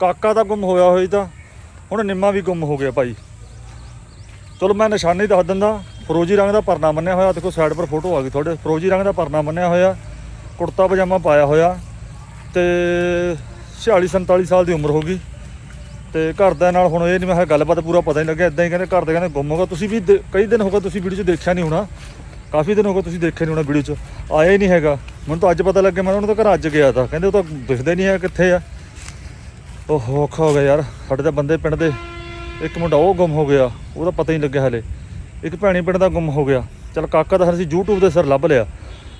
ਕਾਕਾ ਤਾਂ ਗੁੰਮ ਹੋਇਆ ਹੋਈ ਤਾਂ, ਹੁਣ ਨਿੰਮਾ ਵੀ ਗੁੰਮ ਹੋ ਗਿਆ ਭਾਈ। ਚਲੋ ਮੈਂ ਨਿਸ਼ਾਨੀ ਦੱਸ ਦਿੰਦਾ, ਫਰੋਜੀ ਰੰਗ ਦਾ ਪਰਨਾ ਬੰਨਿਆ ਹੋਇਆ, ਦੇਖੋ ਸਾਈਡ ਪਰ ਫੋਟੋ ਆ ਗਈ ਤੁਹਾਡੇ। ਫਰੋਜੀ ਰੰਗ ਦਾ ਪਰਨਾ ਬੰਨਿਆ ਹੋਇਆ, ਕੁੜਤਾ ਪਜਾਮਾ ਪਾਇਆ ਹੋਇਆ, ਤੇ 46 47 ਸਾਲ ਦੀ ਉਮਰ ਹੋ ਗਈ। ਤੇ ਘਰਦਿਆਂ ਨਾਲ ਹੁਣ ਇਹ ਨਹੀਂ ਮੈਂ ਕਿਹਾ ਗੱਲਬਾਤ ਪੂਰਾ ਪਤਾ ਨਹੀਂ ਲੱਗਿਆ ਇਦਾਂ ਹੀ ਕਹਿੰਦੇ ਘਰ ਦੇ ਕਹਿੰਦੇ ਗੁੰਮ ਹੋ ਗਿਆ। ਤੁਸੀਂ ਵੀ ਦੇ- ਕਈ ਦਿਨ ਹੋ ਗਏ ਤੁਸੀਂ ਵੀਡੀਓ 'ਚ ਦੇਖਿਆ ਨਹੀਂ ਹੋਣਾ। ਕਾਫੀ ਦਿਨ ਹੋ ਗਏ ਤੁਸੀਂ ਦੇਖਿਆ ਨਹੀਂ ਹੋਣਾ ਵੀਡੀਓ 'ਚ। ਆਇਆ ਹੀ ਨਹੀਂ ਹੈਗਾ। ਮੈਨੂੰ ਤਾਂ ਅੱਜ ਪਤਾ ਲੱਗਿਆ, ਮੈਂ ਉਹਨਾਂ ਦੇ ਘਰ ਅੱਜ ਗਿਆ ਤਾਂ। ਕਹਿੰਦੇ ਉਹ ਤਾਂ ਦਿਖਦੇ ਨਹੀਂ ਹੈ ਕਿੱਥੇ ਆ। ਉਹ ਔਖਾ ਹੋ ਗਿਆ ਯਾਰ। ਸਾਡੇ ਤਾਂ ਬੰਦੇ ਪਿੰਡ ਦੇ ਇੱਕ ਮੁੰਡਾ, ਉਹ ਗੁੰਮ ਹੋ ਗਿਆ। ਉਹਦਾ ਪਤਾ ਹੀ ਨਹੀਂ ਲੱਗਿਆ ਹਲੇ। ਇੱਕ ਭੈਣੀ ਪਿੰਡ ਦਾ ਗੁੰਮ ਹੋ ਗਿਆ। ਚਲ ਕਾਕਾ ਤਾਂ ਅਸੀਂ YouTube ਦੇ ਸਿਰ ਲੱਭ ਲਿਆ।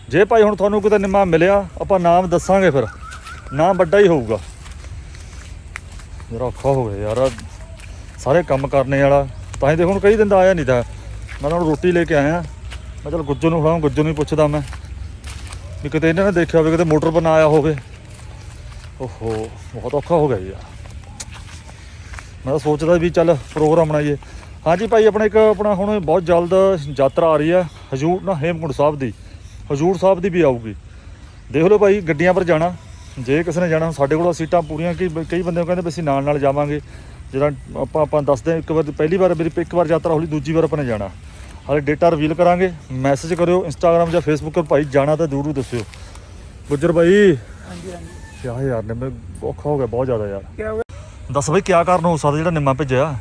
ਜੇ ਭਾਈ ਹੁਣ ਤੁਹਾਨੂੰ ਕਿਤੇ ਨਿੰਮਾ ਮਿਲਿਆ, ਆਪਾਂ ਨਾਮ ਦੱਸਾਂਗੇ ਫਿਰ। ਨਾਮ ਵੱਡਾ ਹੀ ਹੋਊਗਾ। ਯਾਰ ਔਖਾ ਹੋ ਗਿਆ ਯਾਰ। ਸਾਰੇ ਕੰਮ ਕਰਨੇ ਵਾਲਾ। ਤਾਂ ਹੀ ਦੇਖੋ ਹੁਣ ਕਈ ਦਿਨ ਦਾ ਆਇਆ ਨਹੀਂ ਤਾਂ। ਮੈਂ ਤੁਹਾਨੂੰ ਰੋਟੀ ਲੈ ਕੇ ਆਇਆ। ਮੈਂ ਚਲ ਗੁੱਜੂ ਨੂੰ ਫੜਾਉਂ ਗੁੱਜੂ ਨੂੰ ਹੀ ਪੁੱਛਦਾ ਮੈਂ। ਵੀ ਕਿਤੇ ਇਹਨਾਂ ਨੇ ਦੇਖਿਆ ਹੋਵੇ, ਕਿਤੇ ਮੋਟਰ ਬਣਾ ਆਇਆ ਹੋਵੇ। ਓਹੋ, ਬਹੁਤ ਔਖਾ ਹੋ ਗਿਆ ਯਾਰ ਮੈਂ ਤਾਂ ਸੋਚਦਾ ਵੀ ਚੱਲ ਪ੍ਰੋਗਰਾਮ ਬਣਾਈਏ। ਹਾਂਜੀ ਭਾਈ, ਆਪਣਾ ਇੱਕ, ਆਪਣਾ ਹੁਣ ਬਹੁਤ ਜਲਦ ਯਾਤਰਾ ਆ ਰਹੀ ਹੈ ਹਜੂਰ, ਨਾ ਹੇਮਕੁੰਟ ਸਾਹਿਬ ਦੀ। ਹਜੂਰ ਸਾਹਿਬ ਦੀ ਵੀ ਆਊਗੀ। ਦੇਖ ਲਓ ਭਾਈ, ਗੱਡੀਆਂ ਪਰ ਜਾਣਾ। ਜੇ ਕਿਸੇ ਨੇ ਜਾਣਾ, ਸਾਡੇ ਕੋਲ ਸੀਟਾਂ ਪੂਰੀਆਂ ਕਿ ਕਈ ਬੰਦੇ ਕਹਿੰਦੇ ਵੀ ਅਸੀਂ ਨਾਲ ਨਾਲ ਜਾਵਾਂਗੇ। ਜਿਹੜਾ ਆਪਾਂ ਆਪਾਂ ਦੱਸਦੇ ਹਾਂ ਇੱਕ ਵਾਰ ਪਹਿਲੀ ਵਾਰ ਮੇਰੀ ਇੱਕ ਵਾਰ ਯਾਤਰਾ ਹੋਲੀ, ਦੂਜੀ ਵਾਰ ਆਪਾਂ ਨੇ ਜਾਣਾ। ਹਾਲੇ ਡੇਟਾ ਰਿਵੀਲ ਕਰਾਂਗੇ। ਮੈਸੇਜ ਕਰਿਓ ਇੰਸਟਾਗ੍ਰam ਜਾਂ ਫੇਸਬੁੱਕ 'ਤੇ ਭਾਈ ਜਾਣਾ ਤਾਂ ਜ਼ਰੂਰ ਦੱਸਿਓ। ਗੁੱਜਰ ਭਾਈ। ਹਾਂਜੀ ਹਾਂਜੀ। ਕਿਆ ਯਾਰ ਨਿੰਮੇ ਔਖਾ ਹੋ ਗਿਆ ਬਹੁਤ ਜ਼ਿਆਦਾ ਯਾਰ। ਦੱਸ ਬਈ ਕਿਆ ਕਾਰਨ ਹੋ ਸਕਦਾ ਜਿਹੜਾ ਨਿੰਮਾ ਭੇਜਿਆ?